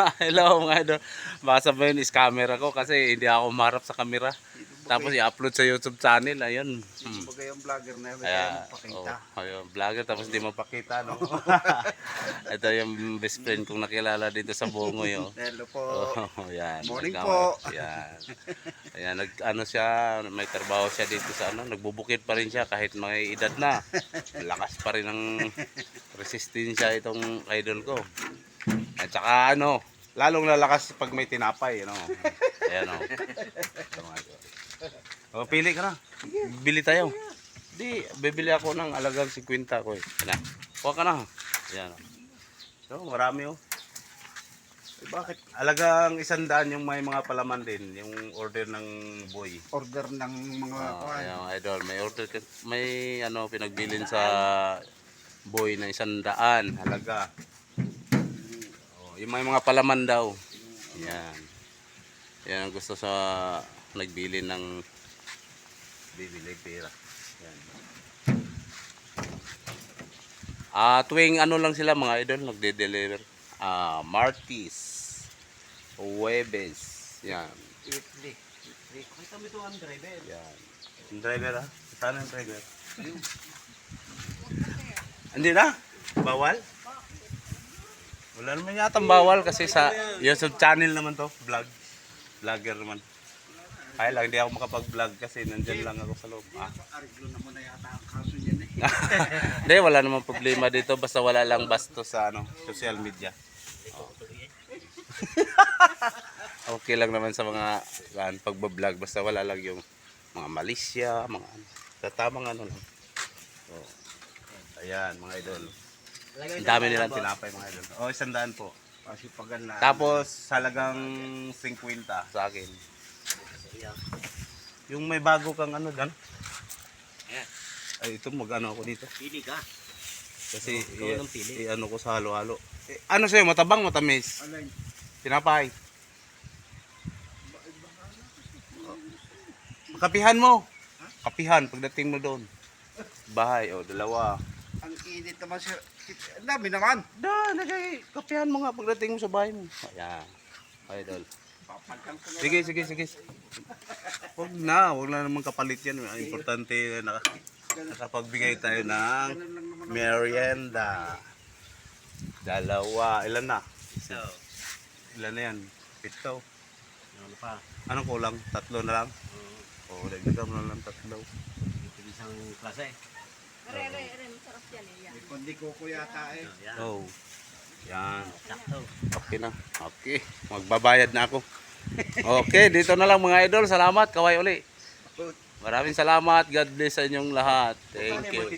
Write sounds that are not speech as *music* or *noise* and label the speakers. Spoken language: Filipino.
Speaker 1: *laughs* Hello mga idol. Baka sabihin is camera ko kasi hindi ako marap sa camera. Tapos i-upload sa YouTube channel. Ayun. Hmm.
Speaker 2: Pag yung vlogger na yun,
Speaker 1: Kaya,
Speaker 2: magpakita.
Speaker 1: oh, ayun, vlogger tapos di mapakita, no? *laughs* Ito yung best friend kong nakilala dito sa Bungoy, oh.
Speaker 2: Hello po.
Speaker 1: Oh, *laughs* yan.
Speaker 2: Morning po.
Speaker 1: Yan. Ayan, nag, ano siya, may trabaho siya dito sa ano, nagbubukid pa rin siya kahit may edad na. Lakas pa rin ang resistensya itong idol ko. At saka ano, lalong lalakas pag may tinapay, ano. Ayan, oh. O, pili ka na. Bili tayo. Di, bibili ako ng alagang 50 ko eh. Yan. Kuha ka na. Ayan, oh. So, marami oh. Eh, bakit? Alagang isang daan yung may mga palaman din, yung order ng boy.
Speaker 2: Order ng mga
Speaker 1: Ah,
Speaker 2: kuhan.
Speaker 1: ayan, idol, may order ka, may ano pinagbilin sa boy na isang daan halaga. Yung may mga palaman daw. Yan. Yan ang gusto sa nagbili ng bibili pera. Yan. Ah, tuwing ano lang sila mga idol nagde-deliver. Ah, Martis, Huwebes. Yan.
Speaker 2: Weekly. Weekly. Kita mo ito ang driver.
Speaker 1: Yan. Yung driver ah. Saan ang driver? Hindi na? Bawal? Wala naman yata bawal kasi sa YouTube channel naman to. Vlog. Vlogger naman. Kaya lang, hindi ako makapag-vlog kasi nandyan lang ako sa loob. Ah.
Speaker 2: Ariglo naman na yata ang kaso niyan eh. *laughs*
Speaker 1: Hindi, wala namang problema dito. Basta wala lang basto sa ano, social media. Oh. *laughs* okay lang naman sa mga kan, pagbablog. Basta wala lang yung mga malisya, mga ano. Sa tamang ano lang. Oh. Ayan, mga idol. Ang dami nilang tinapay, mga idol. Oh, isang daan po.
Speaker 2: Kasi pag na.
Speaker 1: Tapos, halagang 50 sa akin. Yung may bago kang ano dyan. Ay, ito mag-ano ako dito.
Speaker 2: Pili ka.
Speaker 1: Kasi
Speaker 2: ikaw
Speaker 1: i-
Speaker 2: ang pili.
Speaker 1: i- ano ko sa halo-halo. Eh, ano sa'yo, matabang, matamis?
Speaker 2: Alay.
Speaker 1: Tinapay. Kapihan mo. Kapihan pagdating mo doon. Bahay, o dalawa.
Speaker 2: Ang init naman siya. Ang dami naman.
Speaker 1: Da, nagay, kapihan mo nga pagdating mo sa bahay mo. Ayan. Idol.
Speaker 2: Papagkan ko na.
Speaker 1: Sige, sige, sige. *laughs* Huwag na, huwag na naman kapalit yan. Ang importante, naka, nakapagbigay tayo ng merienda. Dalawa. Ilan na?
Speaker 2: So,
Speaker 1: Ilan na yan? Pito.
Speaker 2: ano pa?
Speaker 1: Anong kulang? Tatlo na lang? Oo, oh, dagdagan mo na lang tatlo.
Speaker 2: Ito isang klase.
Speaker 3: Re, re, re, masarap yan eh. Yan.
Speaker 2: Kundi kuko yata eh.
Speaker 1: Oh. Yan.
Speaker 2: Sakto.
Speaker 1: Okay na. Okay. Magbabayad na ako. Okay, dito na lang mga idol. Salamat. Kaway uli. Maraming salamat. God bless sa inyong lahat. Thank you.